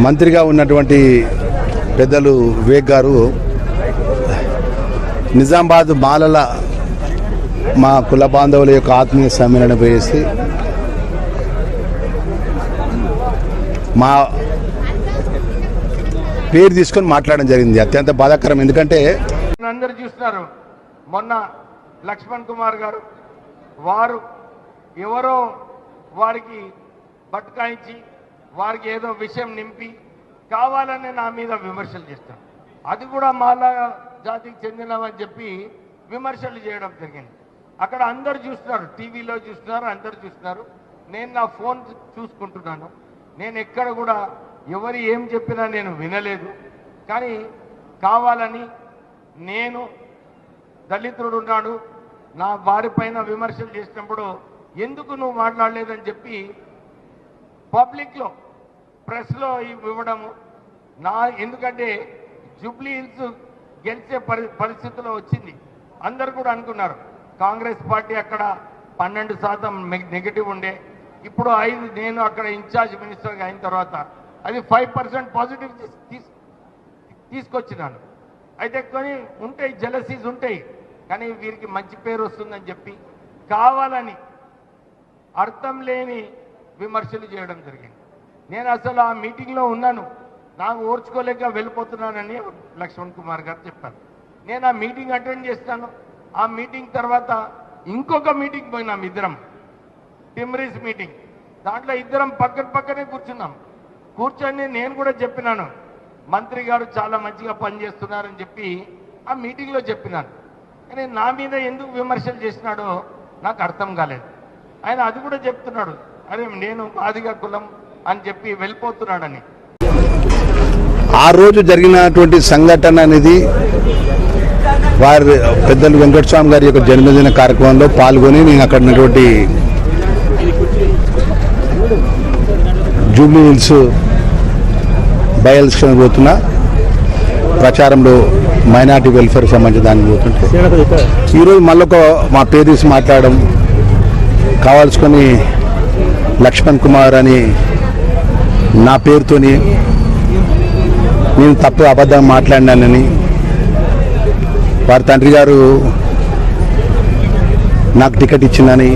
మంత్రిగా ఉన్నటువంటి పెద్దలు వివేక్ గారు నిజామాబాద్ మాలల మా కుల బాంధవుల యొక్క ఆత్మీయ సమ్మేళనం వేసి మా పేరు తీసుకొని మాట్లాడడం జరిగింది. అత్యంత బాధాకరం. ఎందుకంటే అందరు చూస్తున్నారు. మొన్న లక్ష్మణ్ కుమార్ గారు వారు ఎవరో వారికి బట్కాయించి వారికి ఏదో విషయం నింపి కావాలని నా మీద విమర్శలు చేస్తాను అది కూడా మాలా జాతికి చెందినవని చెప్పి విమర్శలు చేయడం జరిగింది. అక్కడ అందరు చూస్తున్నారు టీవీలో చూస్తున్నారు అందరు చూస్తున్నారు. నేను నా ఫోన్ చూసుకుంటున్నాను. నేను ఎక్కడ కూడా ఎవరు ఏం చెప్పినా నేను వినలేదు. కానీ కావాలని నేను దళితుడు ఉన్నాడు. నా వారి పైన విమర్శలు చేసినప్పుడు ఎందుకు నువ్వు మాట్లాడలేదని చెప్పి పబ్లిక్లో ప్రెస్లో ఇవ్వడము. నా ఎందుకంటే జూబ్లీ హిల్స్ గెలిచే పరి పరిస్థితిలో వచ్చింది. అందరు కూడా అనుకున్నారు. కాంగ్రెస్ పార్టీ అక్కడ పన్నెండు శాతం నెగిటివ్ ఉండే. ఇప్పుడు ఐదు నేను అక్కడ ఇన్ఛార్జ్ మినిస్టర్గా అయిన తర్వాత అది ఫైవ్ పర్సెంట్ పాజిటివ్ తీసు తీసుకొచ్చినాను. అయితే కొన్ని ఉంటాయి జలసీస్ ఉంటాయి. కానీ వీరికి మంచి పేరు వస్తుందని చెప్పి కావాలని అర్థం లేని విమర్శలు చేయడం జరిగింది. నేను అసలు ఆ మీటింగ్లో ఉన్నాను. నాకు ఓర్చుకోలేక వెళ్ళిపోతున్నానని లక్ష్మణ్ కుమార్ గారు చెప్పారు. నేను ఆ మీటింగ్ అటెండ్ చేస్తాను. ఆ మీటింగ్ తర్వాత ఇంకొక మీటింగ్ పోయినాం ఇద్దరం. టిమ్రీస్ మీటింగ్. దాంట్లో ఇద్దరం పక్కన పక్కనే కూర్చున్నాం. కూర్చొని నేను కూడా చెప్పినాను. మంత్రి గారు చాలా మంచిగా పనిచేస్తున్నారని చెప్పి ఆ మీటింగ్లో చెప్పినాను. కానీ నా మీద ఎందుకు విమర్శలు చేసినాడో నాకు అర్థం కాలేదు. ఆయన అది కూడా చెప్తున్నాడు. అరే నేను మాదిగా కులం అని చెప్పి వెళ్ళిపోతున్నాడని. ఆ రోజు జరిగినటువంటి సంఘటన అనేది వారి పెద్దలు వెంకటస్వామి గారి యొక్క జన్మదిన కార్యక్రమంలో పాల్గొని నేను అక్కడ ఉన్నటువంటి జూబ్లీ హిల్స్ బై ఎలక్షన్ పోతున్నా. ప్రచారంలో మైనార్టీ వెల్ఫేర్ సంబంధించిన దానికి పోతుంటే. ఈరోజు మళ్ళొక మా పేరు మాట్లాడడం కావాల్సుకొని లక్ష్మణ్ కుమార్ అని నా పేరుతోని నేను తప్పు అబద్ధం మాట్లాడినానని వారి తండ్రి గారు నాకు టికెట్ ఇచ్చిందని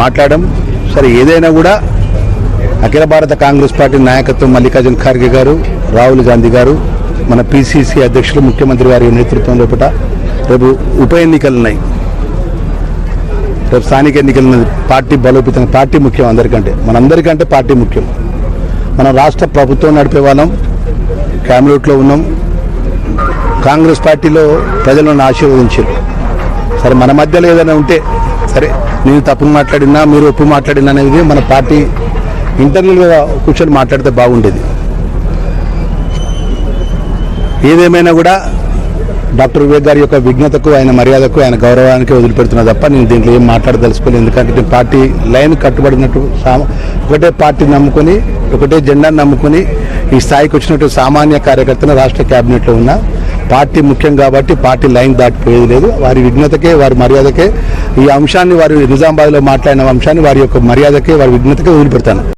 మాట్లాడడం. సరే ఏదైనా కూడా అఖిల భారత కాంగ్రెస్ పార్టీ నాయకత్వం మల్లికార్జున్ ఖార్గే గారు రాహుల్ గాంధీ గారు మన పిసిసి అధ్యక్షులు ముఖ్యమంత్రి వారి నేతృత్వం లోపల రేపు ఉప ఎన్నికలు ఉన్నాయి. రేపు స్థానిక ఎన్నికల పార్టీ బలోపేతం పార్టీ ముఖ్యం అందరికంటే. మనందరికంటే పార్టీ ముఖ్యం. మనం రాష్ట్ర ప్రభుత్వం నడిపే వాళ్ళం క్యాబినెట్లో ఉన్నాం. కాంగ్రెస్ పార్టీలో ప్రజలను ఆశీర్వదించారు. సరే మన మధ్యలో ఏదైనా ఉంటే సరే నేను తప్పు మాట్లాడినా మీరు ఒప్పు మాట్లాడినా అనేది మన పార్టీ ఇంటర్నల్గా కూర్చొని మాట్లాడితే బాగుండేది. ఏదేమైనా కూడా డాక్టర్ వివేక్ గారి యొక్క విజ్ఞతకు ఆయన మర్యాదకు ఆయన గౌరవానికి వదిలిపెడుతున్నా తప్ప నేను దీంట్లో ఏం మాట్లాడదలుచుకోలేదు. ఎందుకంటే నేను పార్టీ లైన్ కట్టుబడినట్టు ఒకటే పార్టీ నమ్ముకొని ఒకటే జెండాను నమ్ముకొని ఈ స్థాయికి వచ్చినట్టు సామాన్య కార్యకర్తను రాష్ట్ర క్యాబినెట్లో ఉన్న పార్టీ ముఖ్యం కాబట్టి పార్టీ లైన్ దాటిపోయేది లేదు. వారి విఘ్నతకే వారి మర్యాదకే ఈ అంశాన్ని వారి నిజామాబాద్లో మాట్లాడిన అంశాన్ని వారి యొక్క మర్యాదకే వారి విఘ్నతకే వదిలిపెడతాను.